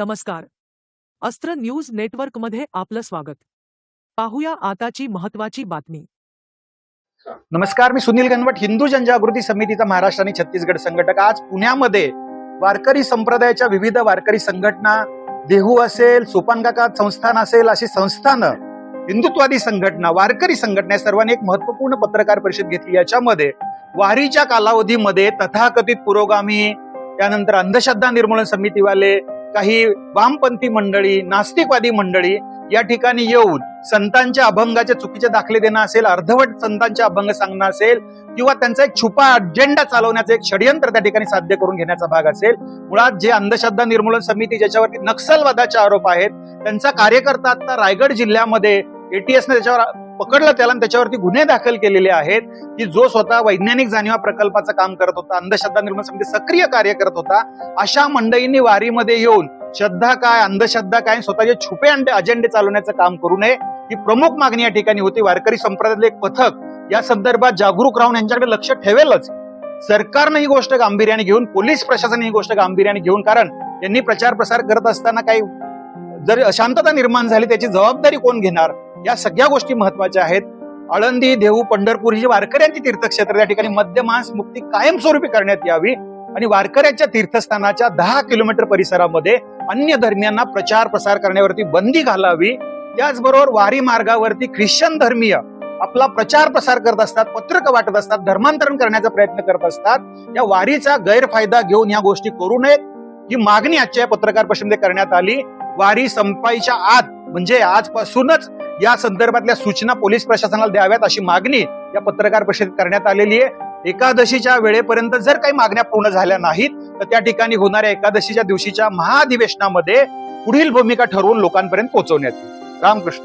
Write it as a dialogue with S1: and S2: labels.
S1: नमस्कार. अस्त्र न्यूज नेटवर्कमध्ये आपलं स्वागत. पाहूया आताची महत्वाची बातमी.
S2: नमस्कार मी सुनील गणवट हिंदू जनजागृती समितीचा महाराष्ट्र आणि छत्तीसगड संघटक. आज पुण्यामध्ये वारकरी संप्रदायाच्या विविध वारकरी संघटना देहू असेल सोपानकाका संस्थान असेल अशी संस्थानं हिंदुत्वादी संघटना वारकरी संघटना सर्वांनी एक महत्त्वपूर्ण पत्रकार परिषद घेतली. याच्यामध्ये वारीच्या कालावधीमध्ये तथाकथित पुरोगामी त्यानंतर अंधश्रद्धा निर्मूलन समितीवाले काही वामपंथी मंडळी नास्तिकवादी मंडळी या ठिकाणी येऊन संतांच्या अभंगाचे चुकीचे दाखले देणं असेल अर्धवट संतांचे अभंग सांगणं असेल किंवा त्यांचा एक छुपा अजेंडा चालवण्याचं एक षडयंत्र त्या ठिकाणी साध्य करून घेण्याचा भाग असेल मुळात जे अंधश्रद्धा निर्मूलन समिती ज्याच्यावरती नक्षलवादाचे आरोप आहेत त्यांचा कार्यकर्ता आता रायगड जिल्ह्यामध्ये एटीएसने त्याच्यावर पकडलं त्याला त्याच्यावरती गुन्हे दाखल केलेले आहेत की जो स्वतः वैज्ञानिक जाणीवा प्रकल्पाचं काम करत होता अंधश्रद्धा निर्माण समिती सक्रिय कार्य करत होता अशा मंडळींनी वारीमध्ये येऊन श्रद्धा काय अंधश्रद्धा काय स्वतःचे छुपे अंडे अजेंडे चालवण्याचं काम करू नये ही प्रमुख मागणी या ठिकाणी होती. वारकरी संप्रदायातले एक पथक या संदर्भात जागरूक राहून यांच्याकडे लक्ष ठेवेलच. सरकारनं ही गोष्ट गांभीर्याने घेऊन पोलीस प्रशासन ही गोष्ट गांभीर्याने घेऊन कारण यांनी प्रचार प्रसार करत असताना काही जर अशांतता निर्माण झाली त्याची जबाबदारी कोण घेणार? या सगळ्या गोष्टी महत्त्वाच्या आहेत. आळंदी देहू पंढरपूर ही जी वारकऱ्यांची तीर्थक्षेत्र या ठिकाणी मद्यमांस मुक्ती कायमस्वरूपी करण्यात यावी. आणि वारकऱ्यांच्या तीर्थस्थानाच्या दहा किलोमीटर परिसरामध्ये अन्य धर्मियांना प्रचार प्रसार करण्यावरती बंदी घालावी. त्याचबरोबर वारी मार्गावरती ख्रिश्चन धर्मीय आपला प्रचार प्रसार करत असतात पत्रक वाटत असतात धर्मांतरण करण्याचा प्रयत्न करत असतात. या वारीचा गैरफायदा घेऊन या गोष्टी करू नयेत ही मागणी आजच्या पत्रकार परिषदेमध्ये करण्यात आली. वारी संपायच्या आत म्हणजे आजपासूनच या संदर्भातल्या सूचना पोलीस प्रशासनाला द्याव्यात अशी मागणी या पत्रकार परिषदेत करण्यात आलेली आहे. एकादशीच्या वेळेपर्यंत जर काही मागण्या पूर्ण झाल्या नाहीत तर त्या ठिकाणी होणाऱ्या एकादशीच्या दिवशीच्या महाधिवेशनामध्ये पुढील भूमिका ठरवून लोकांपर्यंत पोहोचवण्यात येईल. रामकृष्ण